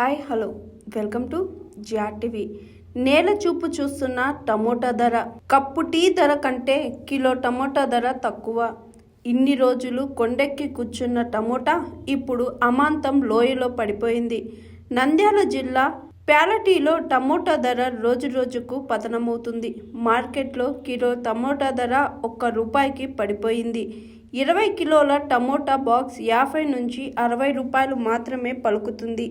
Hi hello. Welcome to GR TV. నేల చూపు చూస్తున్న టమోటా ధర. కప్పు టీ ధర కంటే కిలో టమోటా ధర తక్కువ. ఇన్ని రోజులు కొండెక్కి కూర్చున్న టమోటా ఇప్పుడు అమాంతం లోయలో పడిపోయింది. నంద్యాల జిల్లా ప్యాలటీలో టమోటా ధర రోజు రోజుకు పతనమవుతుంది. మార్కెట్లో కిలో టమోటా ధర ఒక్క రూపాయికి పడిపోయింది. ఇరవై కిలోల టమోటా బాక్స్ యాభై నుంచి అరవై రూపాయలు మాత్రమే పలుకుతుంది.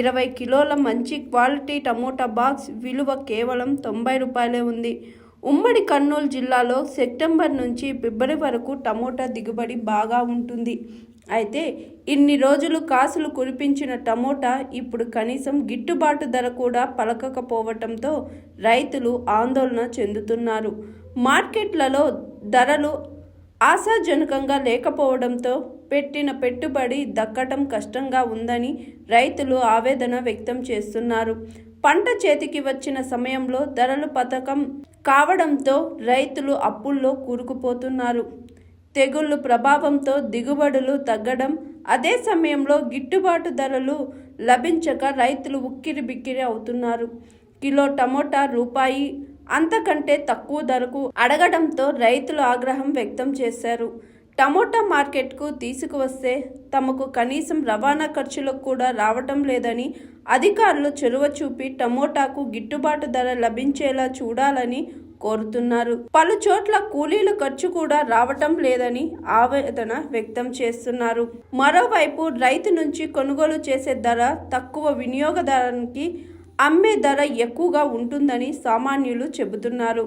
ఇరవై కిలోల మంచి క్వాలిటీ టమోటా బాక్స్ విలువ కేవలం తొంభై రూపాయలే ఉంది. ఉమ్మడి కర్నూలు జిల్లాలో సెప్టెంబర్ నుంచి ఫిబ్రవరి వరకు టమోటా దిగుబడి బాగా ఉంటుంది. అయితే ఇన్ని రోజులు కాసులు కురిపించిన టమోటా ఇప్పుడు కనీసం గిట్టుబాటు ధర కూడా పలకకపోవటంతో రైతులు ఆందోళన చెందుతున్నారు. మార్కెట్లలో ధరలు ఆశాజనకంగా లేకపోవడంతో పెట్టిన పెట్టుబడి దక్కటం కష్టంగా ఉందని రైతులు ఆవేదన వ్యక్తం చేస్తున్నారు. పంట చేతికి వచ్చిన సమయంలో ధరలు పథకం కావడంతో రైతులు అప్పుల్లో కూరుకుపోతున్నారు. తెగుళ్ళు ప్రభావంతో దిగుబడులు తగ్గడం అదే సమయంలో గిట్టుబాటు ధరలు లభించక రైతులు ఉక్కిరి బిక్కిరి అవుతున్నారు. కిలో టమోటా రూపాయి అంతకంటే తక్కువ ధరకు అడగడంతో రైతులు ఆగ్రహం వ్యక్తం చేశారు. టమోటా మార్కెట్కు తీసుకువస్తే తమకు కనీసం రవాణా ఖర్చులకు కూడా రావటం లేదని అధికారులు చొరవ చూపి టమోటాకు గిట్టుబాటు ధర లభించేలా చూడాలని కోరుతున్నారు. పలు చోట్ల కూలీల ఖర్చు కూడా రావటం లేదని ఆవేదన వ్యక్తం చేస్తున్నారు. మరోవైపు రైతు నుంచి కొనుగోలు చేసే ధర తక్కువ వినియోగదారానికి అమ్మే ధర ఎక్కువగా ఉంటుందని సామాన్యులు చెబుతున్నారు.